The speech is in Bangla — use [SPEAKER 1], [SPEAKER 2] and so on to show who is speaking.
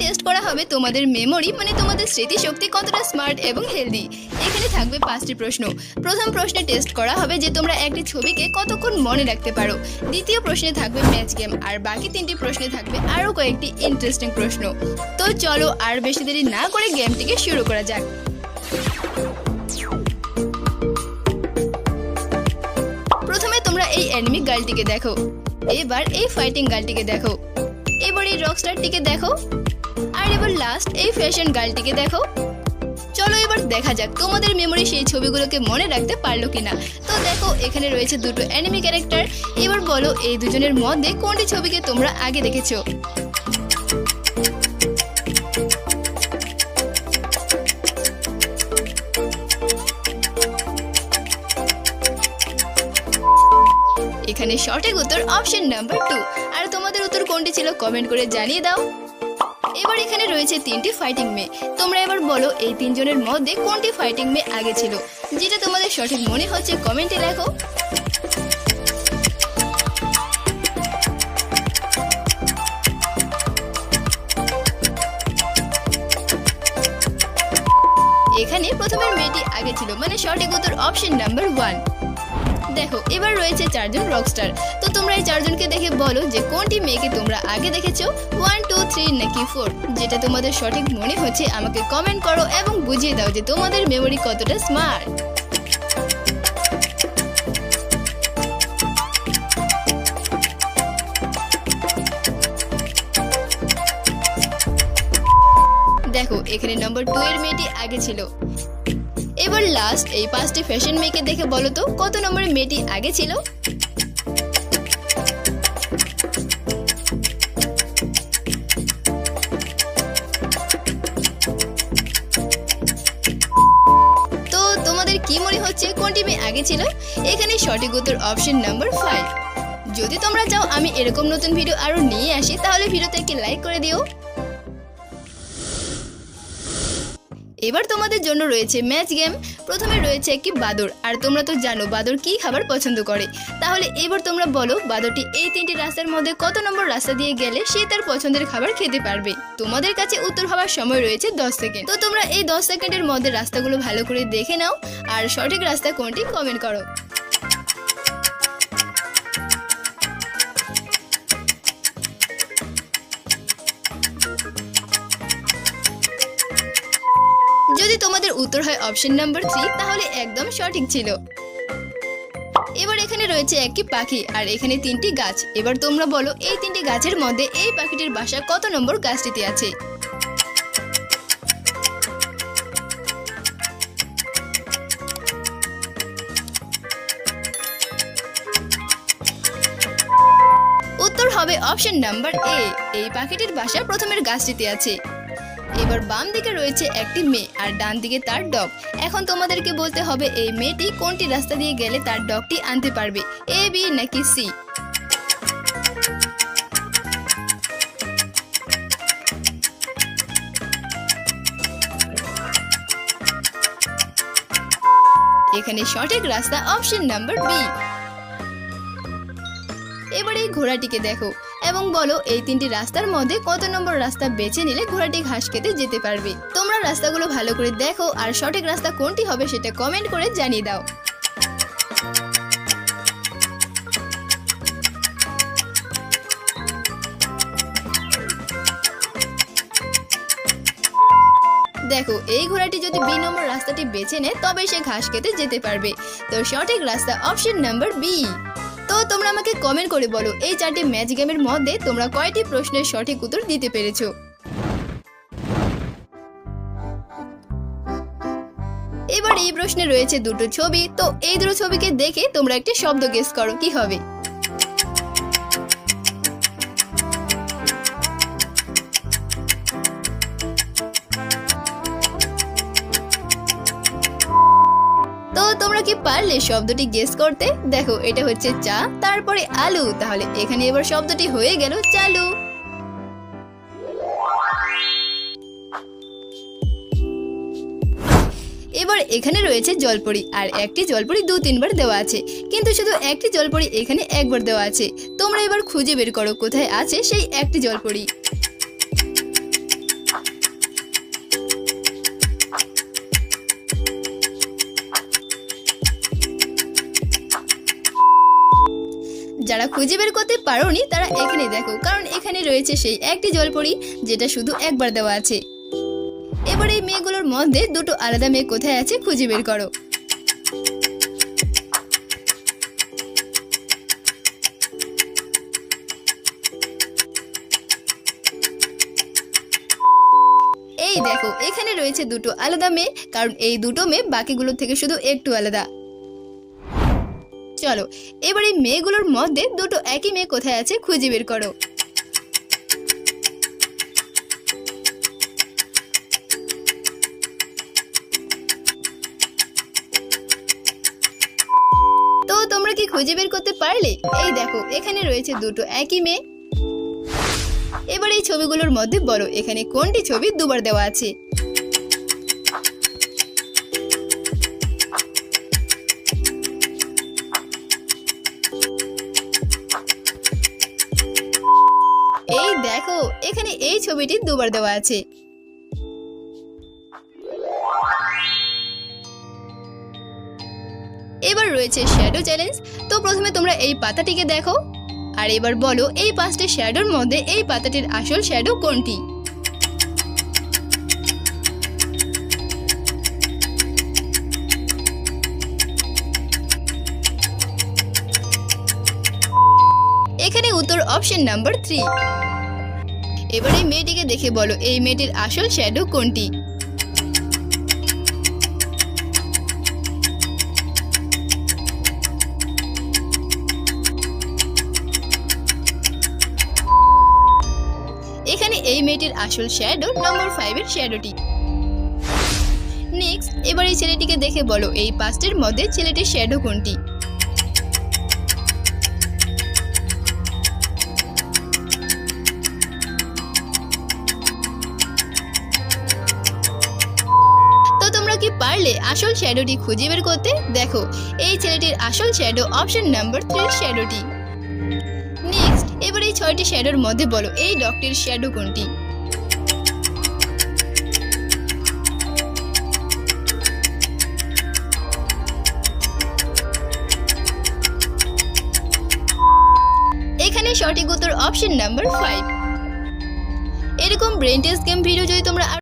[SPEAKER 1] টেস্ট করা হবে তোমাদের মেমোরি মানে তোমাদের স্মৃতিশক্তি কতটা স্মার্ট এবং হেলদি এখানে থাকবে পাঁচটি প্রশ্ন। প্রথম প্রশ্নে টেস্ট করা হবে যে তোমরা একটি ছবিকে কতক্ষণ মনে রাখতে পারো। দ্বিতীয় প্রশ্নে থাকবে ম্যাচ গেম আর বাকি তিনটি প্রশ্নে থাকবে আরও কয়েকটি ইন্টারেস্টিং প্রশ্ন। তো চলো আর বেশি দেরি না করে গেমটিকে শুরু করা যাক। প্রথমে তোমরা এই অ্যানিমি গার্লটিকে দেখো। এবার এই ফাইটিং গার্লটিকে দেখো। এবার এই রকস্টারটিকে দেখো। আর এবার লাস্ট এই ফ্যাশন গার্লটিকে দেখো। চলো এবার দেখা যাক তোমাদের মেমোরি সেই ছবিগুলোকে মনে রাখতে পারল কিনা। তো দেখো, এখানে রয়েছে দুটো অ্যানিমি ক্যারেক্টার এবার বলো, এই দুজনের মধ্যে কোনটি ছবিকে তোমরা আগে দেখেছ? এখানে সঠিক উত্তর অপশন নাম্বার টু আর তোমাদের উত্তর কোনটি ছিল কমেন্ট করে জানিয়ে দাও। এবার এখানে রয়েছে তিনটি ফাইটিং মেয়ে। তোমরা এবার বলো, এই তিনজনের মধ্যে কোনটি ফাইটিং মেয়ে আগে ছিল? যেটা তোমাদের সঠিক মনে হচ্ছে কমেন্টে লেখো। এখানে প্রথমের মেয়েটি আগে ছিল মানে সঠিক উত্তর অপশন নাম্বার ওয়ান দেখো, এবার রয়েছে চারজন রকস্টার তো তোমরা এই চারজনকে দেখে বলো যে কোনটি মেয়েকে তোমরা আগে দেখেছ? ওয়ান টু থ্রি নাকি ফোর যেটা তোমাদের সঠিক মনে হচ্ছে, আমাকে কমেন্ট করো এবং বুঝিয়ে দাও যে তোমাদের মেমোরি কতটা স্মার্ট দেখো, এখানে নম্বর টু এর মেয়েটি আগে ছিল। এবার লাস্ট এই পাঁচটি ফ্যাশন মেয়েকে দেখে বলো তো, কত নম্বরের মেয়েটি আগে ছিল? তো তোমাদের কি মনে হচ্ছে কোনটি মেয়ে আগে ছিল? এখানে সঠিক উত্তর অপশন নাম্বার ফাইভ যদি তোমরা চাও আমি এরকম নতুন ভিডিও আরও নিয়ে আসি, তাহলে ভিডিওতে একটি লাইক করে দিও। এবার তোমাদের জন্য রয়েছে ম্যাচ গেম। প্রথমে রয়েছে একটি বাদর। আর তোমরা তো জানো বাদর কি খাবার পছন্দ করে। তাহলে এবার তোমরা বলো, বাদরটি এই তিনটি রাস্তার মধ্যে কত নম্বর রাস্তা দিয়ে গেলে সে তার পছন্দের খাবার খেতে পারবে? তোমাদের কাছে উত্তর হওয়ার সময় রয়েছে দশ সেকেন্ড। তো তোমরা এই দশ সেকেন্ডের মধ্যে রাস্তাগুলো ভালো করে দেখে নাও। আর সঠিক রাস্তা কোনটি কমেন্ট করো। উত্তর হয় অপশন নাম্বার থ্রি তাহলে একদম সঠিক ছিল। এবার এখানে রয়েছে একটি পাখি, আর এখানে তিনটি গাছ। এবার তোমরা বলো, এই তিনটি গাছের মধ্যে এই পাখিটির বাসা কত নম্বর গাছটিতে আছে? উত্তর হবে অপশন নাম্বার এ এই পাখিটির বাসা প্রথমের গাছটিতে আছে। এবার বাম দিকে রয়েছে একটি মেয়ে আর ডান দিকে তার ডগ। এখন তোমাদেরকে বলতে হবে, এই মেয়েটি কোনটি রাস্তা দিয়ে গেলে তার ডগটি আনতে পারবে? এ, বি, নাকি সি? এখানে সঠিক রাস্তা অপশন নাম্বার বি। এবার এই ঘোড়াটিকে দেখো। এবং বলো, এই তিনটি রাস্তার মধ্যে কত নম্বর রাস্তা বেছে নিলে ঘোড়াটি ঘাস খেতে যেতে পারবে? তোমরা রাস্তাগুলো ভালো করে দেখো, আর সঠিক রাস্তা কোনটি হবে সেটা কমেন্ট করে জানিয়ে দাও। দেখো, এই ঘোড়াটি যদি বি নম্বর রাস্তাটি বেছে নেয় তবে সে ঘাস খেতে যেতে পারবে। তো সঠিক রাস্তা অপশন নাম্বার বি তো তোমরা আমাকে কমেন্ট করে বলো, এই চারটি ম্যাচ গেমের মধ্যে তোমরা কয়টি প্রশ্নের সঠিক উত্তর দিতে পেরেছ? এবার এই প্রশ্নে রয়েছে দুটো ছবি, তো এই দুটো ছবিকে দেখে তোমরা একটি শব্দ গেস করো, কি হবে? পারলে শব্দটি গেস করতে দেখো এটা হচ্ছে চা, তারপরে আলু। তাহলে এখানে এবার শব্দটি হয়ে গেল চালু। এবার এখানে রয়েছে জলপরি, আর একটি জলপরি দু তিনবার দেওয়া আছে। কিন্তু শুধু একটি জলপরি এখানে একবার দেওয়া আছে। তোমরা এবার খুঁজে বের করো কোথায় আছে সেই একটি জলপরি। যারা খুঁজে বের করতে পারোনি, তারা এখানে দেখো, কারণ এখানে রয়েছে সেই একটি জলপরি, যেটা শুধু একবার দেওয়া আছে। এবার এই মেয়েগুলোর মধ্যে দুটো আলাদা মেয়ে কোথায় আছে খুঁজে বের করো। এই দেখো, এখানে রয়েছে দুটো আলাদা মেয়ে, কারণ এই দুটো মেয়ে বাকিগুলোর থেকে শুধু একটু আলাদা। চলো। এবার এই মেয়েগুলোর মধ্যে দুটো একই মেয়ে কোথায় আছে খুঁজে বের করো। তো তোমরা কি খুঁজে বের করতে পারলে? এই দেখো, এখানে রয়েছে দুটো একই মেয়ে। এবার এই ছবিগুলোর মধ্যে বলো, এখানে কোনটি ছবি দুবার দেওয়া আছে? এই ছবিটি দুবার দেওয়া আছে। এবার রয়েছে শ্যাডো চ্যালেঞ্জ তো প্রথমে তোমরা এই পাতাটিকে দেখো। আর এবার বলো, এই পাঁচটি শ্যাডোর মধ্যে এই পাতাটির আসল শ্যাডো কোনটি? এখানে উত্তর অপশন নাম্বার থ্রি এবার এই মেয়েটিকে দেখে বলো, এই মেয়েটির আসল শ্যাডো কোনটি? এখানে এই মেয়েটির আসল শ্যাডো নম্বর ফাইভের শ্যাডোটি নেক্সট এবার এই ছেলেটিকে দেখে বলো, এই পাঁচটির মধ্যে ছেলেটির শ্যাডো কোনটি? পারলে আসল শ্যাডোটি খুঁজে বের করতে দেখো। এই ছেলেটির আসল শ্যাডো অপশন নাম্বার থ্রির শ্যাডোটি নেক্সট এবার এই ছয়টি শ্যাডোর মধ্যে বলো, এই ডগটির শ্যাডো কোনটি? এখানে সঠিক উত্তর অপশন নাম্বার ফাইভ এরকম ব্রেন টেস্ট গেম ভিডিও যদি তোমরা